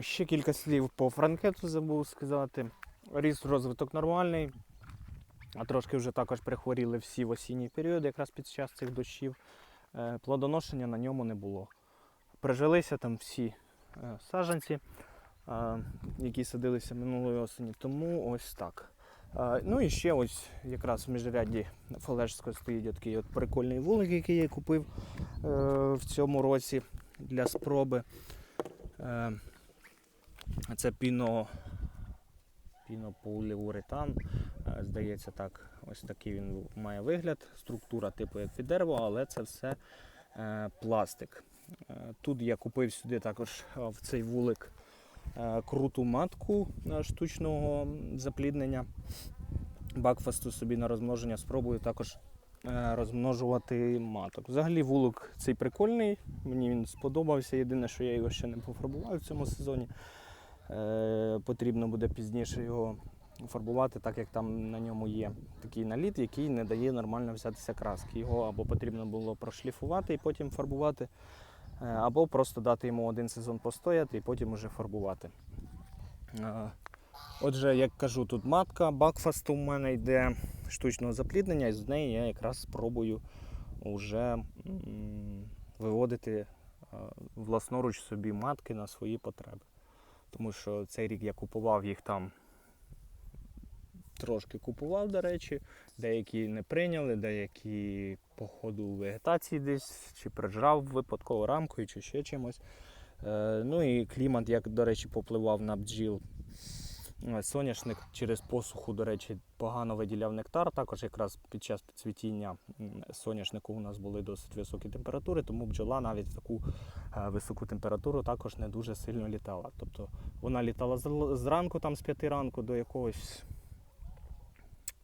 Ще кілька слів по франкету забув сказати. Ріст розвиток нормальний. А трошки вже також прихворіли всі в осінній період, якраз під час цих дощів. Е, Плодоношення на ньому не було. Прижилися там всі е, саджанці, е, які садилися минулої осені. Тому ось так. Ну і ще ось якраз в міжрядді Фалежського стоїть такий от прикольний вулик, який я купив в цьому році для спроби. Це піно, пінополіуретан. Е, Здається, так, ось такий він має вигляд. Структура типу як від дерева, але це все е, пластик. Е, Тут я купив сюди також в цей вулик круту матку штучного запліднення. Бакфасту собі на розмноження спробую також розмножувати маток. Взагалі вулик цей прикольний, мені він сподобався. Єдине, що я його ще не пофарбував в цьому сезоні. Е, Потрібно буде пізніше його фарбувати, так як там на ньому є такий наліт, який не дає нормально взятися краски. Його або потрібно було прошліфувати і потім фарбувати, е, або просто дати йому один сезон постояти і потім уже фарбувати. Е, Отже, як кажу, тут матка бакфасту в мене йде штучного запліднення, і з неї я якраз спробую вже виводити власноруч собі матки на свої потреби. Тому що цей рік я купував їх там трошки купував, до речі, деякі не прийняли, деякі по ходу вегетації десь, чи прижрав випадково рамкою, чи ще чимось. Е, Ну і клімат, як, до речі, попливав на бджіл. Е, Соняшник через посуху, до речі, погано виділяв нектар. Також якраз під час цвітіння соняшнику у нас були досить високі температури, тому бджола навіть в таку е, високу температуру також не дуже сильно літала. Тобто вона літала зранку, там з 5 ранку до якогось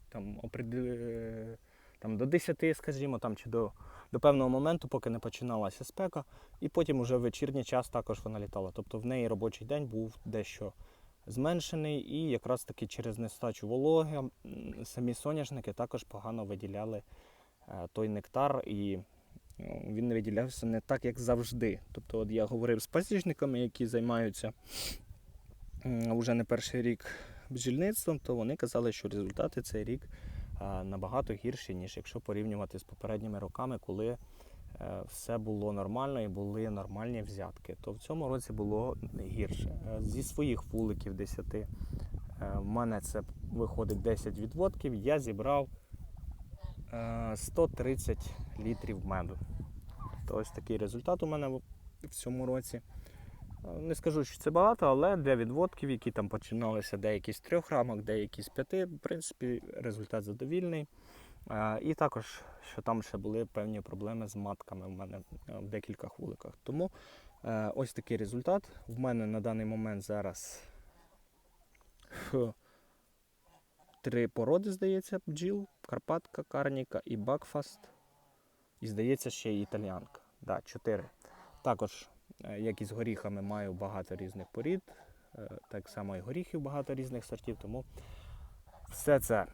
там, е, там до 10, скажімо, там, чи до, до певного моменту, поки не починалася спека, і потім уже в вечірній час також вона літала. Тобто в неї робочий день був дещо зменшений, і якраз таки через нестачу вологи самі соняшники також погано виділяли е, той нектар, і ну, він виділявся не так, як завжди. Тобто, от я говорив з пасічниками, які займаються вже не перший рік бджільництвом, то вони казали, що результати цей рік набагато гірші, ніж якщо порівнювати з попередніми роками, коли е, все було нормально і були нормальні взятки. То в цьому році було гірше. Е, Зі своїх вуликів 10 е, в мене це виходить 10 відводків. Я зібрав е, 130 літрів меду. То ось такий результат у мене в- цьому році. Е, Не скажу, що це багато, але для відводків, які там починалися деякі з трьох рамок, деякі з п'яти, в принципі, результат задовільний. Е, І також, що там ще були певні проблеми з матками в мене е, в декількох вуликах. Тому е, ось такий результат. В мене на даний момент зараз три породи, здається, бджіл, Карпатка, Карніка і Бакфаст. І здається, ще й італіанка. Да, чотири. Також Як і з горіхами маю багато різних порід, так само і горіхів багато різних сортів, тому все це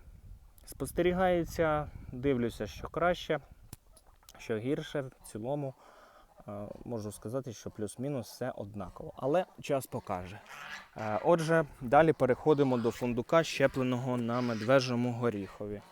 спостерігається, дивлюся, що краще, що гірше. В цілому е, можу сказати, що плюс-мінус все однаково. Але час покаже. Е, Отже, далі переходимо до фундука, щепленого на медвежому горіхові.